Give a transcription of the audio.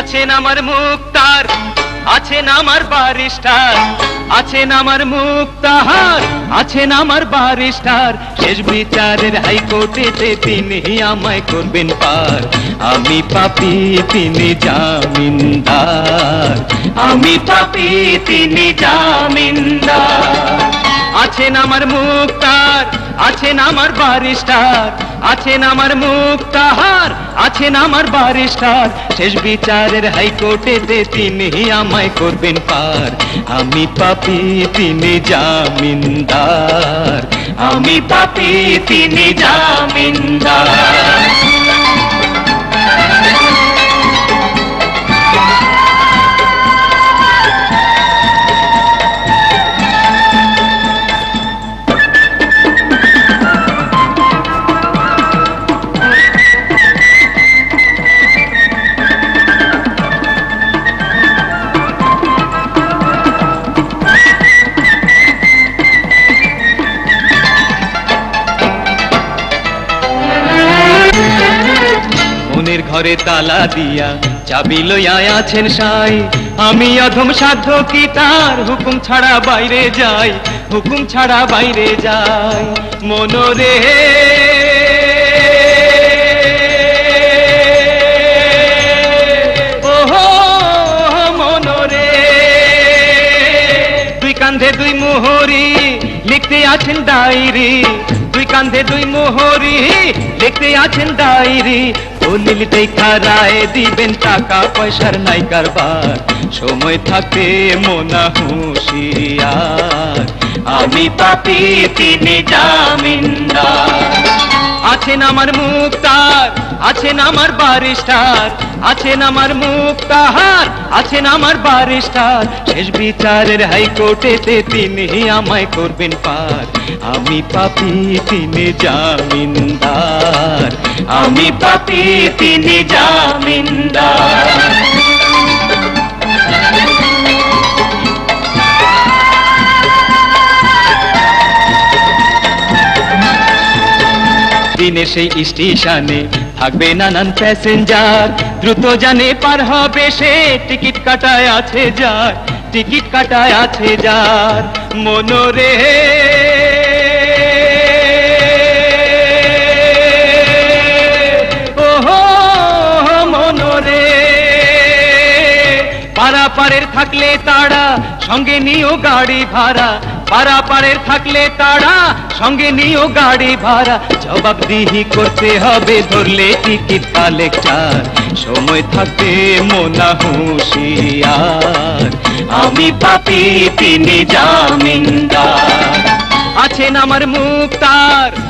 আছেন আমার মুক্তার, আছেন আমার বারিস্টার, আছেন আমার মুক্তাহার আছেন আমার বারিস্টার। শেষ বিচারের হাইকোর্টেতে তিনি আমায় করবেন পার। আমি পাপি, তিনি জামিনদার। আমি পাপি, তিনি জামিনদার। আছেন আমার মুক্তার, আছেন আমার বারিস্টার, আছেন আমার মুক্তাহার আছেন আমার বারিস্টার। শেষ বিচারের হাইকোর্টেতে তিনি আমায় করবেন পার। আমি পাপি, তিনি জামিনদার। আমি পাপি, তিনি জামিনদার। মনের ঘরে তালা দিয়া চাবি লইয়া আছেন সাই। আমি অধম সাধ্য কি তার হুকুম ছাড়া বাইরে যাই, হুকুম ছাড়া বাইরে যাই। মনোরে কান্ধে দুই মোহরি, লিখতে আছেন ডায়েরি। দুই কান্ধে দুই মোহরি, লিখতে আছেন ডায়েরি। দলিল দেখা রায় দিবেন টাকা, পয়সার নাই কারবার। সময় থাকতে মোনা হুঁশিয়ার। আমি পাপি, তিনি জামিনদার। আছেন আমার মুক্তার, আছেন আমার বারিস্টার, আছেন আমার মুখ তাহার আছেন আমার বারিস্টার। শেষ বিচারের হাইকোর্টেতে তিনি আমায় করবেন পার। আমি পাপি, তিনি জামিনদার। আমি পাপি, তিনি জামিনদার। দিনে সেই স্টেশনে থাকবে নানান প্যাসেঞ্জার। দ্রুত জানে পার হবে সে, টিকিট কাটায় আছে যার, টিকিট কাটায় আছে যার। মনোরে পারাপারের থাকলে তারা, সঙ্গে নিও গাড়ি ভাড়া। পারাপারের থাকলে তারা, সঙ্গে নিও গাড়ি ভাড়া। জবাবদিহি করতে হবে, ধরলে টিকিট কালেক্টার। সময় থাকতে মোনা হুঁশিয়ার। আমি পাপি, তিনি জামিনদার। আছেন আমার মুক্তার।